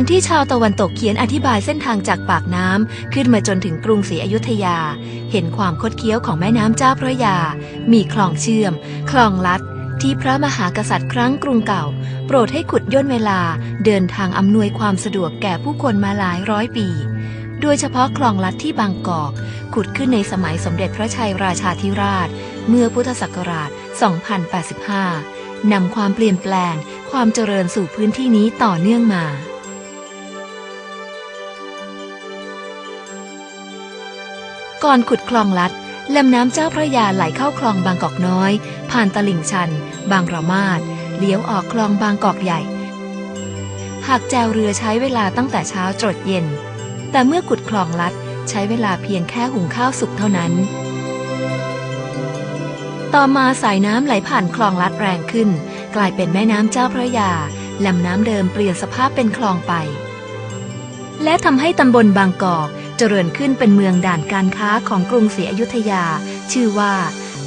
นที่ชาวตะวันตกเขียนอธิบายเส้นทางจากปากน้ำขึ้นมาจนถึงกรุงศรีอยุธยา เห็นความคดเคี้ยวของแม่น้ำเจ้าพระยา มีคลองเชื่อม คลองลัด ที่พระมหากษัตริย์ครั้งกรุงเก่า โปรดให้ขุดย่นเวลาเดินทางอำนวยความสะดวกแก่ผู้คนมาหลายร้อยปีโดยเฉพาะคลองลัดที่บางกอก ขุดขึ้นในสมัยสมเด็จพระชัยราชาธิราช เมื่อพุทธศักราช 2085 นำความเปลี่ยนแปลง ความเจริญสู่พื้นที่นี้ต่อเนื่องมา ก่อนขุดคลองลัดลำน้ำเจ้าพระยาไหลเข้าคลองบางกอกน้อย ผ่านตลิ่งชัน บางระมาดเลี้ยวออกคลองบางกอกใหญ่ หากแจวเรือใช้เวลาตั้งแต่เช้าจดเย็น แต่เมื่อขุดคลองลัดใช้เวลาเพียงแค่หุงข้าวสุกเท่านั้น ต่อมาสายน้ำไหลผ่านคลองลัดแรงขึ้น กลายเป็นแม่น้ำเจ้าพระยาลำน้ำเดิมเปลี่ยนสภาพเป็นคลองไป และทำให้ตำบลบางกอก เจริญขึ้นเป็นเมืองด่านการค้าของกรุงศรีอยุธยา ชื่อว่า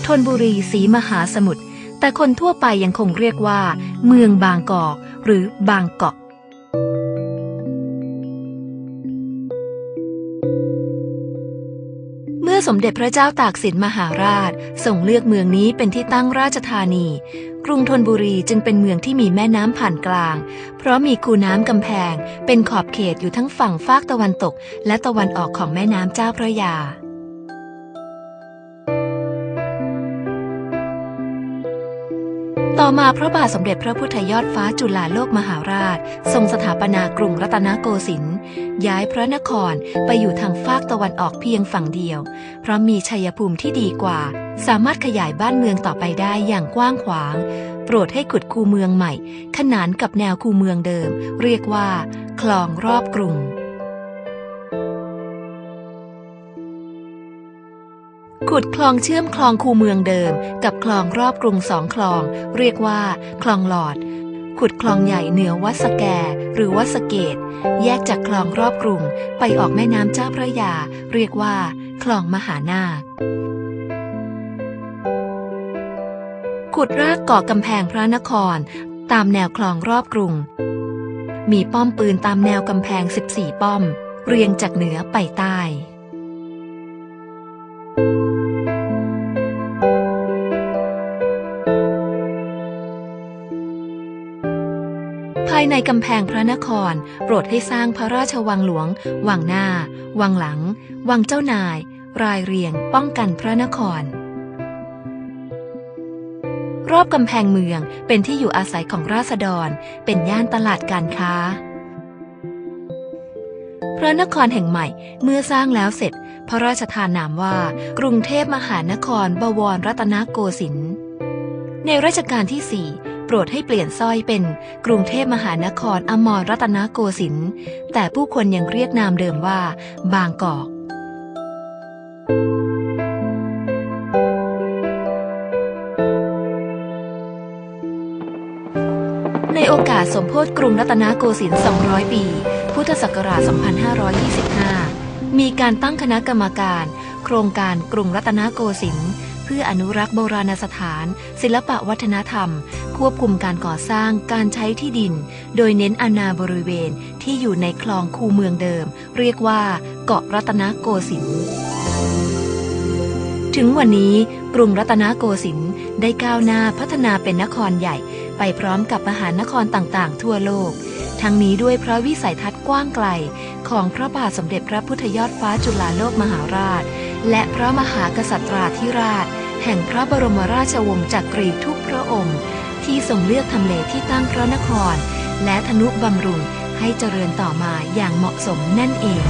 ธนบุรีศรีมหาสมุทรแต่คนทั่วไปยังคงเรียกว่า เมืองบางกอกหรือบางเกาะ สมเด็จพระเจ้าตากสินมหาราชส่งเลือกเมืองนี้เป็นที่ตั้งราชธานี กรุงธนบุรีจึงเป็นเมืองที่มีแม่น้ำผ่านกลาง เพราะมีคูน้ำกำแพง เป็นขอบเขตอยู่ทั้งฝั่งฟากตะวันตก และตะวันออกของแม่น้ำเจ้าพระยา ต่อมาพระบาทสมเด็จพระพุทธยอดฟ้าจุฬาโลกมหาราช ทรงสถาปนากรุงรัตนโกสินทร์ย้ายพระนครไปอยู่ทางฟากตะวันออกเพียงฝั่งเดียว เพราะมีชัยภูมิที่ดีกว่า สามารถขยายบ้านเมืองต่อไปได้อย่างกว้างขวาง โปรดให้ขุดคูเมืองใหม่ ขนานกับแนวคูเมืองเดิม เรียกว่า คลองรอบกรุง ขุดคลองเชื่อมคลองคูเมืองเดิม กับคลองรอบกรุงสองคลอง เรียกว่า คลองหลอด ขุดคลองใหญ่เหนือวัดสแก หรือวัดสเกต แยกจากคลองรอบกรุง ไปออกแม่น้ำเจ้าพระยา เรียกว่า คลองมหานาคขุดรากก่อกำแพงพระนคร ตามแนวคลองรอบกรุง มีป้อมปืนตามแนวกำแพง 14 ป้อม เรียงจากเหนือไปใต้ ในกำแพงพระนคร โปรดให้สร้างพระราชวังหลวง วังหน้า วังหลัง วังเจ้านาย รายเรียง ป้องกันพระนคร รอบกำแพงเมืองเป็นที่อยู่อาศัยของราษฎร เป็นย่านตลาดการค้า พระนครแห่งใหม่เมื่อสร้างแล้วเสร็จ พระราชทานนามว่า กรุงเทพมหานครบวรรัตนโกสินทร์ในรัชกาลที่4 โปรดให้เปลี่ยนสร้อยเป็นกรุงเทพมหานครอมรรัตนโกสินทร์แต่ผู้คนยังเรียกนามเดิมว่า บางกอกในโอกาสสมโพธิกรุงรัตนโกสินทร์ 200 ปี พุทธศักราช 2525 มีการตั้งคณะกรรมการ โครงการกรุงรัตนโกสินทร์ เพื่ออนุรักษ์โบราณสถาน ศิลปวัฒนธรรม ควบคุมการก่อสร้างการใช้ที่ดิน โดยเน้นอาณาบริเวณที่อยู่ในคลองคูเมืองเดิม เรียกว่าเกาะรัตนโกสินทร์ถึงวันนี้กรุงรัตนโกสินทร์ได้ก้าวหน้าพัฒนาเป็นนครใหญ่ ไปพร้อมกับมหานครต่างๆ ทั่วโลก ทั้งนี้ด้วยพระวิสัยทัศน์กว้างไกล ของพระบาทสมเด็จพระพุทธยอดฟ้าจุฬาโลกมหาราช และพระมหากษัตราธิราช แห่งพระบรมราชวงศ์จักรีทุกพระองค์ ที่ทรงเลือกทำเลที่ตั้งพระนคร และธนุบำรุงให้เจริญต่อมาอย่างเหมาะสมนั่นเอง